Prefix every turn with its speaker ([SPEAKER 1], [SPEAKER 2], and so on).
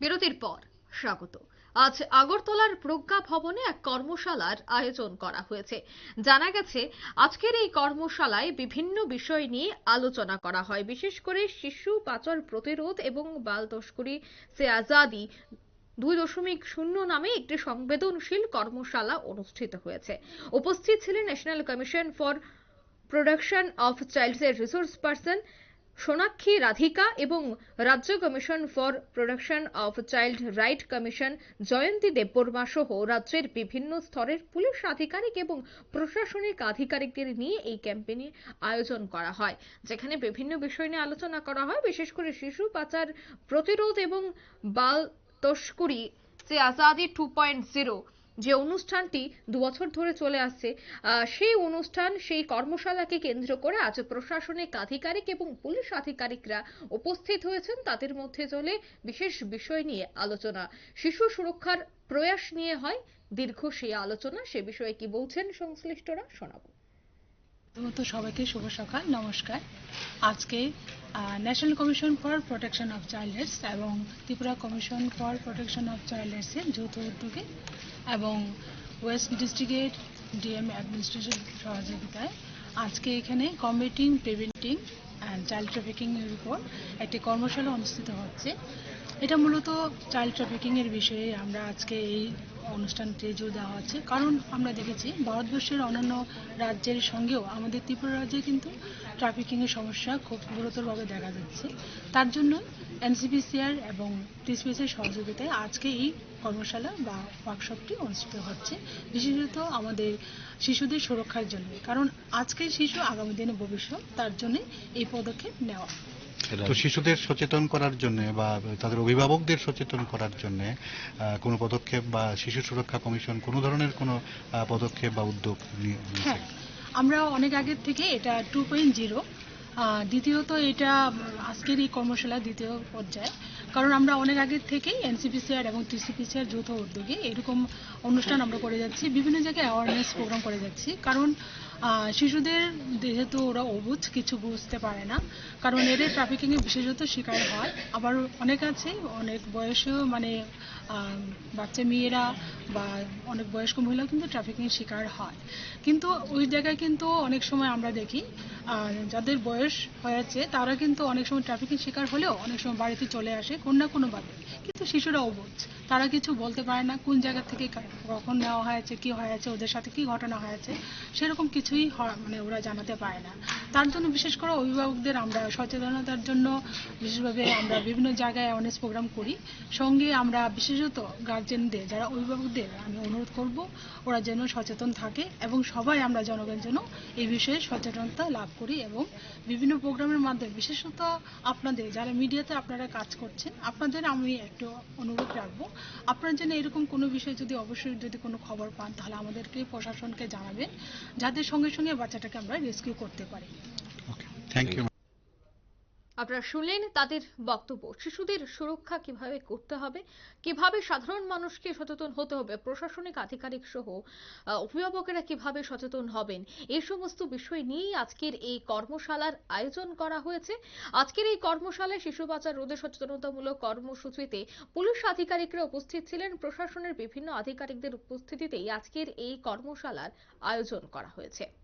[SPEAKER 1] বিরতির পর, স্বাগত। আজ আগরতলার প্রজ্ঞা ভবনে এক কর্মশালার আয়োজন করা হয়েছে। জানা গেছে, আজকের এই কর্মশালায় বিভিন্ন বিষয় নিয়ে আলোচনা করা হয়। বিশেষ করে শিশু পাচার প্রতিরোধ এবং বাল তস্করি সে আজাদি দুই দশমিক শূন্য নামে একটি সংবেদনশীল কর্মশালা অনুষ্ঠিত হয়েছে। উপস্থিত ছিলেন national commission for protection of চাইল্ডসের resource person Sonakshi, Radhika এবং রাজ্য commission for protection of child right commission, Jayanti Debbarma সহ রাজ্যের বিভিন্ন স্তরের পুলিশ আধিকারিক এবং প্রশাসনিক আধিকারিকদের নিয়ে এই ক্যাম্পেইনে আয়োজন করা হয়, যেখানে বিভিন্ন বিষয় নিয়ে আলোচনা করা হয়। বিশেষ করে শিশু পাচার প্রতিরোধ এবং বাল তস্করি, যে আজাদি টু পয়েন্ট জিরো যে অনুষ্ঠানটি দু বছর ধরে চলে আসছে সেই অনুষ্ঠান, সেই কর্মশালাকে কেন্দ্র করে আজ প্রশাসনিক আধিকারিক এবং পুলিশ আধিকারিকরা উপস্থিত হয়েছেন। তাদের মধ্যে চলে বিশেষ বিষয় নিয়ে আলোচনা। শিশু সুরক্ষার প্রয়াস নিয়ে হয় দীর্ঘ সেই আলোচনা। সে বিষয়ে কি বলছেন সংশ্লিষ্টরা, শোনাবো।
[SPEAKER 2] প্রথমত সবাইকে শুভ সকাল, নমস্কার। আজকে national commission for protection of childs এবং Tripura commission for protection of চাইল্ডসের যৌথ উদ্যোগে এবং ওয়েস্ট ডিস্ট্রিক্টের ডিএম অ্যাডমিনিস্ট্রেশন সহযোগিতায় আজকে এখানে combating preventing and child trafficking এর উপর একটি কর্মশালা অনুষ্ঠিত হচ্ছে। এটা মূলত চাইল্ড ট্রাফিকিং এর বিষয়ে আমরা আজকে এই অনুষ্ঠানটি জোর দেওয়া হচ্ছে। কারণ আমরা দেখেছি, ভারতবর্ষের অন্যান্য রাজ্যের সঙ্গেও আমাদের ত্রিপুরা রাজ্যে কিন্তু ট্রাফিকিং এর সমস্যা খুব গুরুতরভাবে দেখা যাচ্ছে। তার জন্য এনসিপিসিআর এবং টিসিপিএসের সহযোগিতায় আজকে এই কর্মশালা বা ওয়ার্কশপটি অনুষ্ঠিত হচ্ছে, বিশেষত আমাদের শিশুদের সুরক্ষার জন্য। কারণ আজকের শিশু আগামী দিনে ভবিষ্যৎ, তার জন্য এই পদক্ষেপ নেওয়া।
[SPEAKER 3] তো শিশুদের সচেতন করার জন্য বা তাদের অভিভাবকদের সচেতন করার জন্য কোনো পদক্ষেপ বা শিশু সুরক্ষা কমিশন কোনো ধরনের কোনো পদক্ষেপ বা উদ্যোগ?
[SPEAKER 2] হ্যাঁ আমরা অনেক আগের থেকে এটা টু পয়েন্ট জিরো দ্বিতীয়ত এটা আজকের এই কর্মশালা দ্বিতীয় পর্যায়ে। কারণ আমরা অনেক আগের থেকেই এনসিপিসিআর এবং টিসিপিসিআর যৌথ উদ্যোগে এরকম অনুষ্ঠান আমরা করে যাচ্ছি। বিভিন্ন জায়গায় অ্যাওয়ারনেস প্রোগ্রাম করে যাচ্ছি। কারণ শিশুদের যেহেতু ওরা অবুঝ কিছু বুঝতে পারে না। কারণ এদের ট্রাফিকিংয়ে বিশেষত শিকার হয়। আবার অনেক আছে, অনেক বয়সেও মানে বাচ্চা মেয়েরা বা অনেক বয়স্ক মহিলাও কিন্তু ট্রাফিকিং শিকার হয়। কিন্তু ওই জায়গায় কিন্তু অনেক সময় আমরা দেখি যাদের বয়স হয়েছে, তারা কিন্তু অনেক সময় ট্রাফিকিং শিকার হলেও অনেক সময় বাড়িতে চলে আসে, কোন না কোনোভাবে। কিন্তু শিশুরা অবুঝ তারা কিছু বলতে পারে না, কোন জায়গা থেকে কখন নেওয়া হয়েছে, কি হয়েছে, ওদের সাথে কি ঘটনা হয়েছে, সেরকম কিছুই মানে ওরা জানাতে পারে না। তার জন্য বিশেষ করে অভিভাবকদের আমরা সচেতনতার জন্য বিশেষভাবে আমরা বিভিন্ন জায়গায় অ্যাওয়ারনেস প্রোগ্রাম করি। সঙ্গে আমরা বিশেষত গার্জেনদের যারা অভিভাবকদের, আমি অনুরোধ করব ওরা যেন সচেতন থাকে এবং সবাই আমরা জনগণ যেন এই বিষয়ে সচেতনতা লাভ করি এবং বিভিন্ন প্রোগ্রামের মাধ্যমে, বিশেষত আপনাদের, যারা মিডিয়াতে আপনারা কাজ করছেন, আপনাদের আমি একটু অনুরোধ রাখব। আপনারা যেন এরকম কোনো বিষয়ে যদি অবশ্যই যদি কোনো খবর পান, তাহলে আমাদেরকে প্রশাসনকে জানাবেন, যাদের সঙ্গে সঙ্গে বাচ্চাটাকে আমরা রেস্কিউ করতে পারি।
[SPEAKER 1] আপনারা শুনলেন তাদের বক্তব্য। শিশুদের সুরক্ষা কীভাবে করতে হবে, কীভাবে সাধারণ মানুষকে সচেতন হতে হবে, প্রশাসনিক আধিকারিক সহ অভিভাবকেরা কীভাবে সচেতন হবেন, এই সমস্ত বিষয় নিয়েই আজকের এই কর্মশালার আয়োজন করা হয়েছে। আজকের এই কর্মশালায় শিশু পাচার রোধে সচেতনতামূলক কর্মসূচিতে পুলিশ আধিকারিকরা উপস্থিত ছিলেন। প্রশাসনের বিভিন্ন আধিকারিকদের উপস্থিতিতেই আজকের এই কর্মশালার আয়োজন করা হয়েছে।